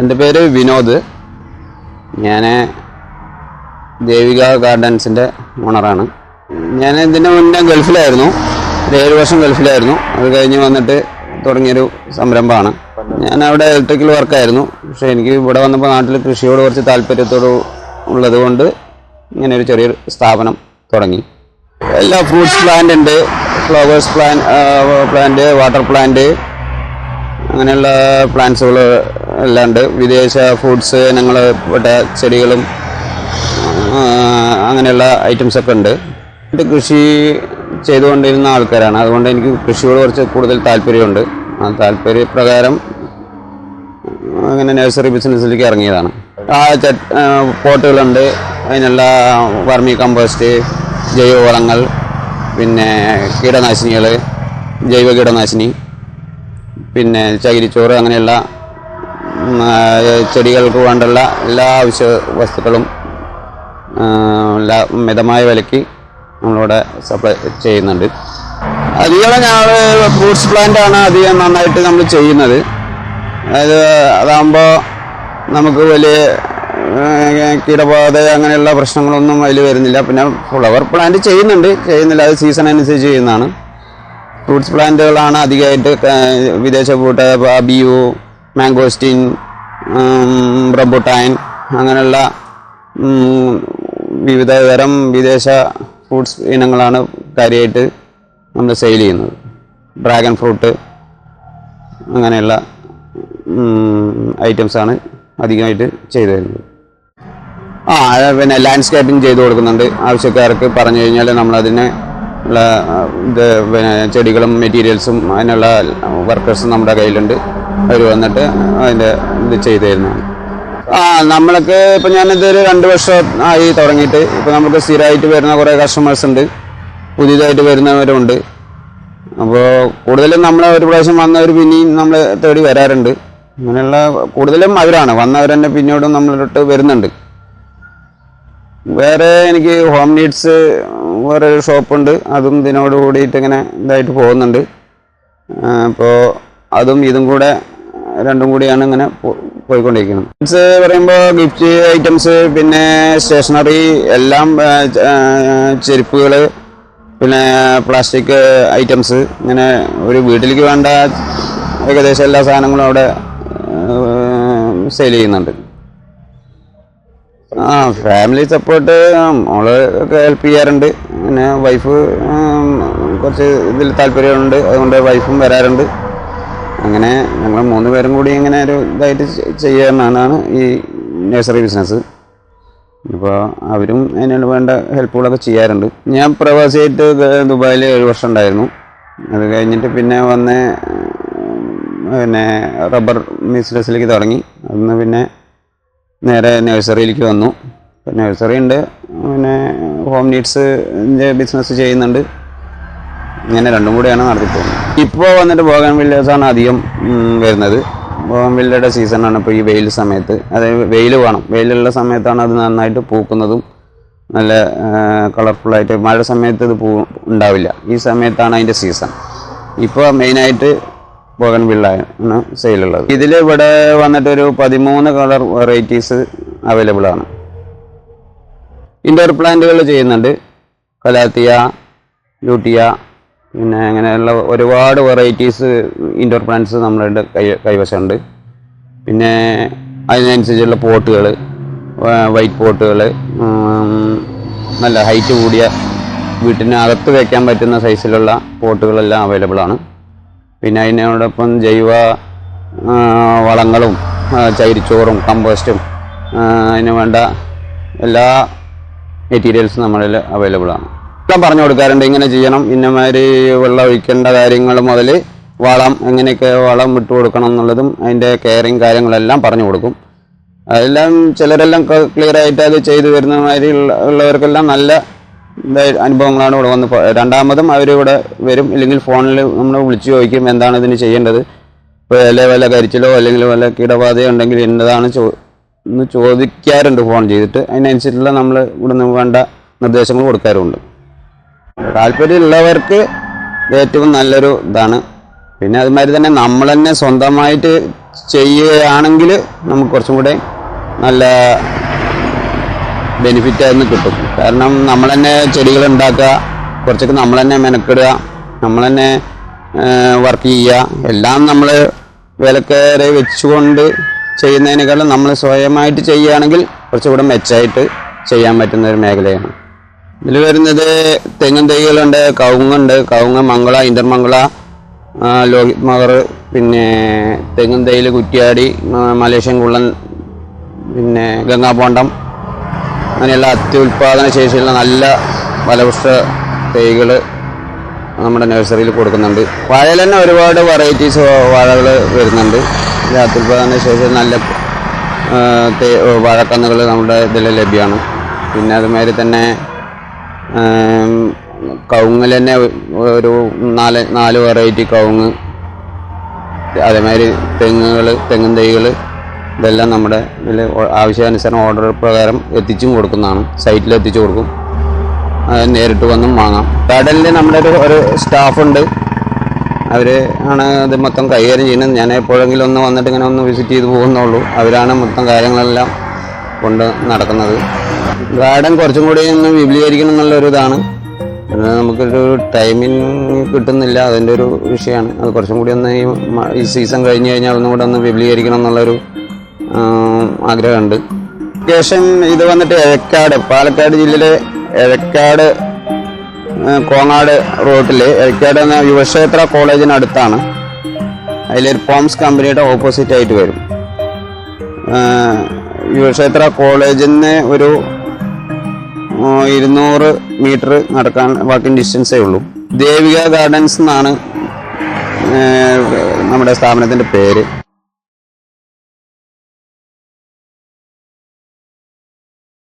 എന്റെ പേര് വിനോദ്. ഞാൻ ദേവിക ഗാർഡൻസിന്റെ ഓണറാണ്. ഞാൻ ഇതിന്റെ മുന്നേ ഗൾഫിലായിരുന്നു. ഒരു ഏഴ് വർഷം ഗൾഫിലായിരുന്നു. അത് കഴിഞ്ഞ് വന്നിട്ട് തുടങ്ങിയൊരു സംരംഭമാണ്. ഞാൻ അവിടെ ഇലക്ട്രിക്കൽ വർക്കായിരുന്നു പക്ഷേ എനിക്ക് ഇവിടെ വന്നപ്പോൾ നാട്ടിൽ കൃഷിയോട് കുറച്ച് താല്പര്യത്തോട് ഉള്ളത് കൊണ്ട് ഇങ്ങനെ ഒരു ചെറിയൊരു സ്ഥാപനം തുടങ്ങി. എല്ലാ ഫ്രൂട്ട്സ് പ്ലാന്റ് ഉണ്ട്. Flowers plan plant water plant അങ്ങനെയുള്ള പ്ലാന്റ്സുകൾ എല്ലാം ഉണ്ട്. വിദേശ ഫുഡ്സ് ഞങ്ങൾ ഇവിടെ ചെടികളും അങ്ങനെയുള്ള ഐറ്റംസ് ഒക്കെ ഉണ്ട്. എന്നിട്ട് കൃഷി ചെയ്തുകൊണ്ടിരുന്ന ആൾക്കാരാണ്. അതുകൊണ്ട് എനിക്ക് കൃഷിയോട് കുറച്ച് കൂടുതൽ താല്പര്യമുണ്ട്. ആ താല്പര്യപ്രകാരം അങ്ങനെ നഴ്സറി ബിസിനസ്സിലേക്ക് ഇറങ്ങിയതാണ്. ആ, പോട്ടുകളുണ്ട്. അതിനുള്ള വർമി കമ്പോസ്റ്റ് ജൈവവളങ്ങൾ പിന്നെ കീടനാശിനികൾ ജൈവ കീടനാശിനി. പിന്നെ ചകിരിച്ചോറ് അങ്ങനെയുള്ള ചെടികൾക്ക് വേണ്ടുള്ള എല്ലാ ആവശ്യ വസ്തുക്കളും എല്ലാ മിതമായ വിലയ്ക്ക് നമ്മളിവിടെ സപ്ലൈ ചെയ്യുന്നുണ്ട്. അധികം ഞങ്ങൾ ഫ്രൂട്ട്സ് പ്ലാന്റ് ആണ് അധികം നന്നായിട്ട് നമ്മൾ ചെയ്യുന്നത്. അതായത് അതാകുമ്പോൾ നമുക്ക് വലിയ കീടബാധ അങ്ങനെയുള്ള പ്രശ്നങ്ങളൊന്നും അതിൽ വരുന്നില്ല. പിന്നെ ഫ്ലവർ പ്ലാന്റ് ചെയ്യുന്നുണ്ട്. ചെയ്യുന്നില്ല. അത് സീസൺ അനുസരിച്ച് ചെയ്യുന്നതാണ്. ഫ്രൂട്ട്സ് പ്ലാന്റുകളാണ് അധികമായിട്ട് വിദേശ ഫ്രൂട്ട് ബിയു മാംഗോസ്റ്റിൻ റംബുട്ടാൻ അങ്ങനെയുള്ള വിവിധ തരം വിദേശ ഫ്രൂട്ട്സ് ഇനങ്ങളാണ് കാര്യമായിട്ട് നമ്മൾ സെയിൽ ചെയ്യുന്നത്. ഡ്രാഗൺ ഫ്രൂട്ട് അങ്ങനെയുള്ള ഐറ്റംസാണ് അധികമായിട്ട് ചെയ്തു തരുന്നത്. ആ പിന്നെ ലാൻഡ്സ്കേപ്പിംഗ് ചെയ്തു കൊടുക്കുന്നുണ്ട്. ആവശ്യക്കാർക്ക് പറഞ്ഞു കഴിഞ്ഞാൽ നമ്മളതിന് ഉള്ള ഇത് പിന്നെ ചെടികളും മെറ്റീരിയൽസും അതിനുള്ള വർക്കേഴ്സും നമ്മുടെ കയ്യിലുണ്ട്. അവർ വന്നിട്ട് അതിന്റെ ഇത് ചെയ്തു തരുന്നതാണ് ആ നമ്മൾക്ക് ഇപ്പം ഞാനിതൊരു രണ്ട് വർഷം ആയി തുടങ്ങിയിട്ട്. ഇപ്പം നമുക്ക് സ്ഥിരമായിട്ട് വരുന്ന കുറേ കസ്റ്റമേഴ്സ് ഉണ്ട്. പുതിയതായിട്ട് വരുന്നവരുണ്ട്. അപ്പോൾ കൂടുതലും നമ്മൾ ഒരു പ്രാവശ്യം വന്നവർ പിന്നെയും നമ്മൾ തേടി വരാറുണ്ട്. അങ്ങനെയുള്ള കൂടുതലും അവരാണ്. വന്നവർ തന്നെ പിന്നീടും നമ്മളിട്ട് വരുന്നുണ്ട്. വേറെ എനിക്ക് ഹോം നീഡ്സ് വേറെ ഷോപ്പുണ്ട് അതും ഇതിനോട് കൂടിയിട്ട് ഇങ്ങനെ ഇതായിട്ട് പോകുന്നുണ്ട്. അപ്പോൾ അതും ഇതും കൂടെ രണ്ടും കൂടിയാണ് ഇങ്ങനെ പോയിക്കൊണ്ടിരിക്കുന്നത്. ഗിഫ്റ്റ്സ് പറയുമ്പോൾ ഗിഫ്റ്റ് ഐറ്റംസ് പിന്നെ സ്റ്റേഷനറി എല്ലാം ചെരുപ്പുകൾ പിന്നെ പ്ലാസ്റ്റിക് ഐറ്റംസ് ഇങ്ങനെ ഒരു വീട്ടിലേക്ക് വേണ്ട ഏകദേശം എല്ലാ സാധനങ്ങളും അവിടെ സെയിൽ ചെയ്യുന്നുണ്ട്. ആ ഫാമിലി സപ്പോർട്ട് മോൾ ഒക്കെ ഹെൽപ്പ് ചെയ്യാറുണ്ട്. പിന്നെ വൈഫ് കുറച്ച് ഇതിൽ താല്പര്യമുണ്ട്. അതുകൊണ്ട് വൈഫും വരാറുണ്ട്. അങ്ങനെ ഞങ്ങൾ മൂന്ന് പേരും കൂടി ഇങ്ങനെ ഒരു ഇതായിട്ട് ചെയ്യാമെന്നാണ് ഈ നഴ്സറി ബിസിനസ് ഇപ്പോൾ അവരും അതിനുള്ള വേണ്ട ഹെൽപ്പുകളൊക്കെ ചെയ്യാറുണ്ട്. ഞാൻ പ്രവാസിയായിട്ട് ദുബായിൽ ഏഴ് വർഷം ഉണ്ടായിരുന്നു. അത് കഴിഞ്ഞിട്ട് പിന്നെ വന്ന് പിന്നെ റബ്ബർ ബിസിനസ്സിലേക്ക് തുടങ്ങി. അന്ന് പിന്നെ നേരെ നഴ്സറിയിലേക്ക് വന്നു. നഴ്സറി ഉണ്ട് പിന്നെ ഹോം നീഡ്സ് ബിസിനസ് ചെയ്യുന്നുണ്ട്. ഇങ്ങനെ രണ്ടും കൂടിയാണ് നടത്തിപ്പോകുന്നത് ഇപ്പോൾ വന്നിട്ട് ബോഗൻ വില്ലേഴ്സാണ് അധികം വരുന്നത്. ബോഗൻ വില്ലയുടെ സീസണാണ് ഇപ്പോൾ ഈ വെയിൽ സമയത്ത്. അതായത് വെയിൽ വേണം. വെയിലുള്ള സമയത്താണ് അത് നന്നായിട്ട് പൂക്കുന്നതും നല്ല കളർഫുള്ളായിട്ട് മഴ സമയത്ത് ഇത് പൂ ഉണ്ടാവില്ല. ഈ സമയത്താണ് അതിന്റെ സീസൺ ഇപ്പോൾ മെയിനായിട്ട് ബോഗൻ വില്ലാണ് സെയിലുള്ളത് ഇതിൽ ഇവിടെ വന്നിട്ട് ഒരു പതിമൂന്ന് കളർ വെറൈറ്റീസ് അവൈലബിൾ ആണ്. ഇൻഡോർ പ്ലാന്റുകൾ ചെയ്യുന്നുണ്ട്. കലാത്തിയ ലൂട്ടിയ പിന്നെ അങ്ങനെയുള്ള ഒരുപാട് വെറൈറ്റീസ് ഇൻഡോർ പ്ലാന്റ്സ് നമ്മളുടെ കൈ കൈവശമുണ്ട്. പിന്നെ അതിനനുസരിച്ചുള്ള പോട്ടുകൾ വൈറ്റ് പോട്ടുകൾ നല്ല ഹൈറ്റ് കൂടിയ വീട്ടിനകത്ത് വയ്ക്കാൻ പറ്റുന്ന സൈസിലുള്ള പോട്ടുകളെല്ലാം അവൈലബിൾ ആണ്. പിന്നെ അതിനോടൊപ്പം ജൈവ വളങ്ങളും ചൈരിച്ചോറും കമ്പോസ്റ്റും അതിന് വേണ്ട എല്ലാ മെറ്റീരിയൽസും നമ്മളിൽ അവൈലബിൾ ആണ്. എല്ലാം പറഞ്ഞു കൊടുക്കാറുണ്ട് ഇങ്ങനെ ചെയ്യണം ഇന്നമാതിരി വെള്ളം ഒഴിക്കേണ്ട കാര്യങ്ങൾ മുതൽ വളം എങ്ങനെയൊക്കെ വളം വിട്ടു കൊടുക്കണം എന്നുള്ളതും അതിന്റെ കെയറിങ് കാര്യങ്ങളെല്ലാം പറഞ്ഞു കൊടുക്കും. അതെല്ലാം ചിലരെല്ലാം ക്ലിയർ ആയിട്ട് അത് ചെയ്തു വരുന്ന മാതിരി ഉള്ളവർക്കെല്ലാം നല്ല അനുഭവങ്ങളാണ് ഇവിടെ വന്ന് രണ്ടാമതും അവരിവിടെ വരും. ഇല്ലെങ്കിൽ ഫോണിൽ നമ്മൾ വിളിച്ചു ചോദിക്കും എന്താണ് ഇതിന് ചെയ്യേണ്ടത്. ഇപ്പോൾ ഇല വല്ല കരിച്ചിലോ അല്ലെങ്കിൽ വല്ല കീടബാധയോ ഉണ്ടെങ്കിൽ എന്നതാണ് ചോ എന്ന് ചോദിക്കാറുണ്ട് ഫോൺ ചെയ്തിട്ട്. അതിനനുസരിച്ചുള്ള നമ്മൾ ഇവിടുന്ന് വേണ്ട നിർദ്ദേശങ്ങൾ കൊടുക്കാറുണ്ട് താല്പര്യമുള്ളവർക്ക് ഏറ്റവും നല്ലൊരു ഇതാണ്. പിന്നെ അതുമാതിരി തന്നെ നമ്മൾ തന്നെ സ്വന്തമായിട്ട് ചെയ്യുകയാണെങ്കിൽ നമുക്ക് കുറച്ചും കൂടെ നല്ല ബെനിഫിറ്റ് ആയിരുന്നു കിട്ടും. കാരണം നമ്മൾ തന്നെ ചെടികൾ ഉണ്ടാക്കുക കുറച്ചൊക്കെ നമ്മൾ തന്നെ മെനക്കെടുക നമ്മൾ തന്നെ വർക്ക് ചെയ്യുക എല്ലാം നമ്മൾ വിലക്കേറെ വെച്ചുകൊണ്ട് ചെയ്യുന്നതിനേക്കാളും നമ്മൾ സ്വയമായിട്ട് ചെയ്യുകയാണെങ്കിൽ കുറച്ചുകൂടെ മെച്ചമായിട്ട് ചെയ്യാൻ പറ്റുന്ന ഒരു മേഖലയാണ്. ഇതിൽ വരുന്നത് തെങ്ങും തൈകളുണ്ട് കവുങ്ങുണ്ട് കവുങ്ങ് മംഗള ഇന്ദർമംഗള ലോഹിത് മഗർ പിന്നെ തെങ്ങും തൈയിൽ കുറ്റിയാടി മലേഷ്യൻ കുള്ളൻ പിന്നെ ഗംഗാപോണ്ടം അങ്ങനെയുള്ള അത്യുൽപാദന ശേഷിയുള്ള നല്ല ഫലപുഷ്ട തൈകൾ നമ്മുടെ നഴ്സറിയിൽ കൊടുക്കുന്നുണ്ട്. വാഴയിൽ തന്നെ ഒരുപാട് വെറൈറ്റീസ് വാഴകൾ വരുന്നുണ്ട്. അത്യുൽപാദന ശേഷി നല്ല വാഴക്കന്നുകൾ നമ്മുടെ ഇതിൽ ലഭ്യമാണ്. പിന്നെ അതുമാതിരി തന്നെ കവുങ്ങിൽ തന്നെ ഒരു നാല് നാല് വെറൈറ്റി കവുങ്ങ് അതേമാതിരി തെങ്ങുകൾ തെങ്ങും തൈകൾ ഇതെല്ലാം നമ്മുടെ ആവശ്യാനുസരണം ഓർഡർ പ്രകാരം എത്തിച്ചും കൊടുക്കുന്നതാണ്. സൈറ്റിൽ എത്തിച്ചു കൊടുക്കും. നേരിട്ട് വന്നും വാങ്ങാം. കടലിൽ നമ്മുടെ ഒരു ഒരു സ്റ്റാഫുണ്ട് അവർ ആണ് ഇത് മൊത്തം കൈകാര്യം ചെയ്യുന്നത്. ഞാൻ എപ്പോഴെങ്കിലും ഒന്ന് വന്നിട്ട് ഇങ്ങനെ ഒന്ന് വിസിറ്റ് ചെയ്ത് പോകുന്നുള്ളൂ. അവരാണ് മൊത്തം കാര്യങ്ങളെല്ലാം കൊണ്ട് നടക്കുന്നത്. ഗാർഡൻ കുറച്ചും കൂടി ഒന്ന് വിപുലീകരിക്കണം എന്നുള്ളൊരു ഇതാണ്. നമുക്കൊരു ടൈമിങ് കിട്ടുന്നില്ല. അതിന്റെ ഒരു വിഷയമാണ്. അത് കുറച്ചും കൂടി ഒന്ന് ഈ സീസൺ കഴിഞ്ഞ് കഴിഞ്ഞാൽ ഒന്നും കൂടെ ഒന്ന് വിപുലീകരിക്കണം എന്നുള്ളൊരു ആഗ്രഹമുണ്ട്. ലൊക്കേഷൻ ഇത് വന്നിട്ട് എഴക്കാട് പാലക്കാട് ജില്ലയിലെ എഴക്കാട് കോങ്ങാട് റോട്ടിൽ എഴക്കാട് എന്ന യുവക്ഷേത്ര കോളേജിനടുത്താണ് അതിലൊരു പോംസ് കമ്പനിയുടെ ഓപ്പോസിറ്റ് ആയിട്ട് വരും. യുവക്ഷേത്ര കോളേജിൽ നിന്ന് ഒരു ഇരുന്നൂറ് മീറ്റർ നടക്കാൻ വാക്കിംഗ് ഡിസ്റ്റൻസേ ഉള്ളൂ. ദേവിക ഗാർഡൻസ് എന്നാണ് നമ്മുടെ സ്ഥാപനത്തിന്റെ പേര്.